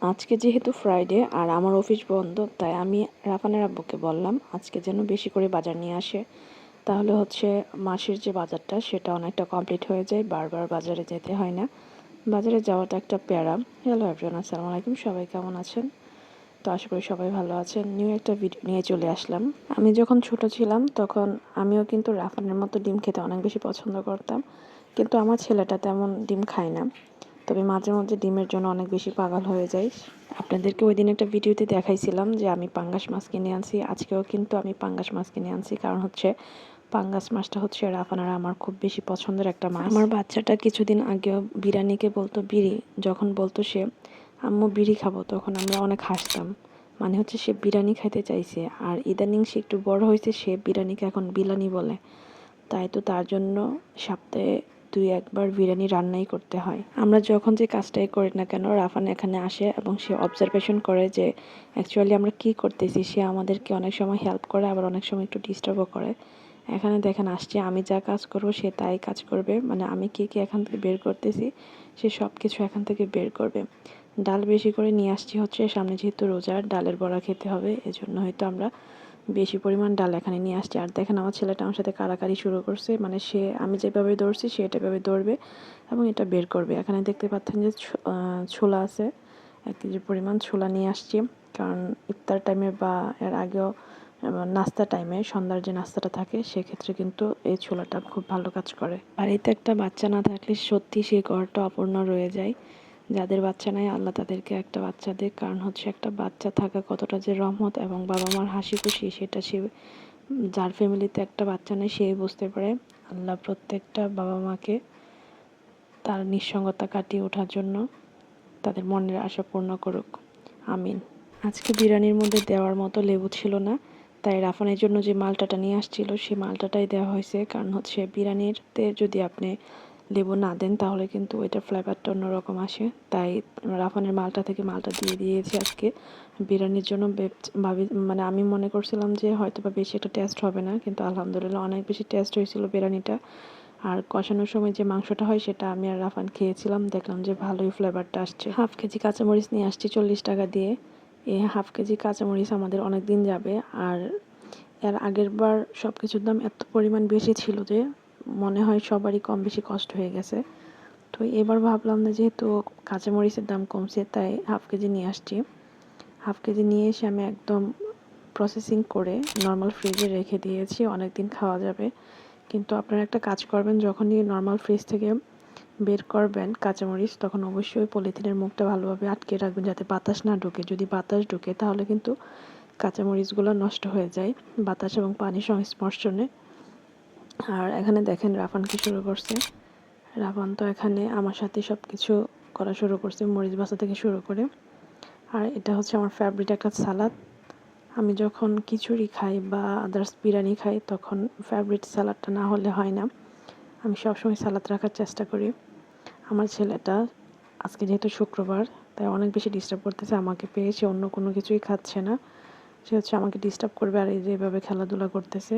আজকে যেহেতু ফ্রাইডে আর আমার অফিস বন্ধ, তাই আমি রাফানের আব্বুকে বললাম, আজকে যেন বেশি করে বাজার নিয়ে আসে। তাহলে হচ্ছে মাসের যে বাজারটা, সেটা অনেকটা কমপ্লিট হয়ে যায়, বারবার বাজারে যেতে হয় না। বাজারে যাওয়াটা একটা প্যারা। হ্যালো এভরিওয়ান আসসালামু আলাইকুম, সবাই কেমন আছেন? তো আশা করি সবাই ভালো আছেন। নিউ একটা ভিডিও নিয়ে চলে আসলাম। আমি যখন ছোট ছিলাম, তখন আমিও কিন্তু রাফানের মতো ডিম খেতে অনেক বেশি পছন্দ করতাম। কিন্তু আমার ছেলেটা তেমন ডিম খায় না। তবে মাঝে মধ্যে ডিমের জন্য অনেক বেশি পাগল হয়ে যায় আপনাদেরকে ওই দিন একটা ভিডিওতে দেখাইছিলাম যে আমি পাঙ্গাস মাছ কিনে আনছি। আজকেও কিন্তু আমি পাঙ্গাস মাছ কিনে আনছি। কারণ হচ্ছে পাঙ্গাস মাছটা হচ্ছে রাফানারা আমার খুব বেশি পছন্দের একটা মাছ। আমার বাচ্চাটা কিছুদিন আগেও বিরিয়ানিকে বলতো, বিড়ি। যখন বলতো সে, আম্মু, বিড়ি খাব। তখন আমরা অনেক হাসতাম। মানে হচ্ছে সে বিরিয়ানি খাইতে চাইছে। আর ইদানিং সে একটু বড় হয়েছে সে বিরিয়ানিকে এখন বিলানি বলে। তাই তো তার জন্য সপ্তাহে দুই একবার বিরিয়ানি রান্নাই করতে হয়। আমরা যখন যে কাজটাই করি না কেন, রাফান এখানে আসে এবং সে অবজারভেশন করে যে অ্যাকচুয়ালি আমরা কি করতেছি, সে আমাদেরকে অনেক সময় হেল্প করে, আবার অনেক সময় একটু ডিস্টার্বও করে। এখানে দেখেন, আসছে, আমি যা কাজ করব, সে তাই কাজ করবে। মানে আমি কি কি এখান থেকে বের করতেছি, সে সব কিছু এখান থেকে বের করবে। ডাল বেশি করে নিয়ে আসছি হচ্ছে, সামনে যেহেতু রোজার ডালের বড়া খেতে হবে, এজন্য হয়তো আমরা বেশি পরিমাণ ডাল এখানে নিয়ে আসছে। আর দেখেন আমার ছেলেটা আমার সাথে কারাকারি শুরু করছে। মানে সে, আমি যেভাবে দৌড়ছি, সে এটাভাবে দৌড়বে এবং এটা বের করবে। এখানে দেখতে পাচ্ছেন যে ছোলা আছে। এক কেজি পরিমাণ ছোলা নিয়ে আসছি। কারণ ইফতার টাইমে বা এর আগেও নাস্তা টাইমে সন্ধ্যার যে নাস্তাটা থাকে, সেক্ষেত্রে কিন্তু এই ছোলাটা খুব ভালো কাজ করে। বাড়িতে একটা বাচ্চা না থাকলে সত্যি সেই ঘরটা অপূর্ণ রয়ে যায়। যাদের বাচ্চা নাই, আল্লাহ তাদেরকে একটা বাচ্চা দেয় কারণ হচ্ছে একটা বাচ্চা থাকা কতটা যে রহমত এবং বাবা মার হাসি খুশি সেটা সে, যার ফ্যামিলিতে একটা বাচ্চা নেই, সেই বুঝতে পারে। আল্লাহ প্রত্যেকটা বাবা মাকে তার নিঃসঙ্গতা কাটিয়ে ওঠার জন্য তাদের মনের আশা পূর্ণ করুক। আমিন। আজকে বিরিয়ানির মধ্যে দেওয়ার মতো লেবু ছিল না, তাই রাফানের জন্য যে মালটাটা নিয়ে আসছিল সেই মালটাটাই দেওয়া হয়েছে। কারণ হচ্ছে বিরিয়ানিতে যদি আপনি লেবু না দেন, তাহলে কিন্তু ওইটার ফ্লেভারটা অন্যরকম আসে। তাই রাফানের মালটা থেকে মালটা দিয়ে দিয়েছি আজকে। বিরিয়ানির জন্য ভাবি মানে আমি মনে করছিলাম যে হয়তো বা বেশি একটা টেস্ট হবে না, কিন্তু আলহামদুলিল্লাহ অনেক বেশি টেস্ট হয়েছিল বিরিয়ানিটা। আর কষানোর সময় যে মাংসটা হয় সেটা আমি আর রাফান খেয়েছিলাম, দেখলাম যে ভালোই ফ্লেভারটা আসছে। হাফ কেজি কাঁচামরিচ নিয়ে আসছি চল্লিশ টাকা দিয়ে। এই হাফ কেজি কাঁচামরিচ আমাদের অনেক দিন যাবে। আর এর আগের বার সব কিছুর দাম এত পরিমাণ বেশি ছিল যে মনে হয় সবারই কম বেশি কষ্ট হয়ে গেছে। তো এবার ভাবলাম না যেহেতু কাঁচামরিচের দাম কমছে, তাই হাফ কেজি নিয়ে আসছি। হাফ কেজি নিয়ে এসে আমি একদম প্রসেসিং করে নর্মাল ফ্রিজে রেখে দিয়েছি অনেক দিন খাওয়া যাবে। কিন্তু আপনারা একটা কাজ করবেন, যখনই নর্মাল ফ্রিজ থেকে বের করবেন কাঁচামরিচ, তখন অবশ্যই পলিথিনের মুখটা ভালোভাবে আটকে রাখবেন যাতে বাতাস না ঢোকে। যদি বাতাস ঢোকে, তাহলে কিন্তু কাঁচামরিচগুলো নষ্ট হয়ে যায়। বাতাস এবং পানির সংস্পর্শনে আর এখানে দেখেন রাফান কি শুরু করছে। রাফান তো এখানে আমার সাথে সব কিছু করা শুরু করছে, মরিচ বাসা থেকে শুরু করে। আর এটা হচ্ছে আমার ফেভারিট একটা সালাদ আমি যখন খিচুড়ি খাই বা আদার্স বিরিয়ানি খাই, তখন ফেভারিট সালাদটা না হলে হয় না। আমি সবসময় সালাদ রাখার চেষ্টা করি। আমার ছেলেটা আজকে যেহেতু শুক্রবার, তাই অনেক বেশি ডিস্টার্ব করতেছে, আমাকে পেয়ে সে অন্য কোনো কিছুই খাচ্ছে না। সে হচ্ছে আমাকে ডিস্টার্ব করবে আর এই যে এভাবে খেলাধুলা করতেছে।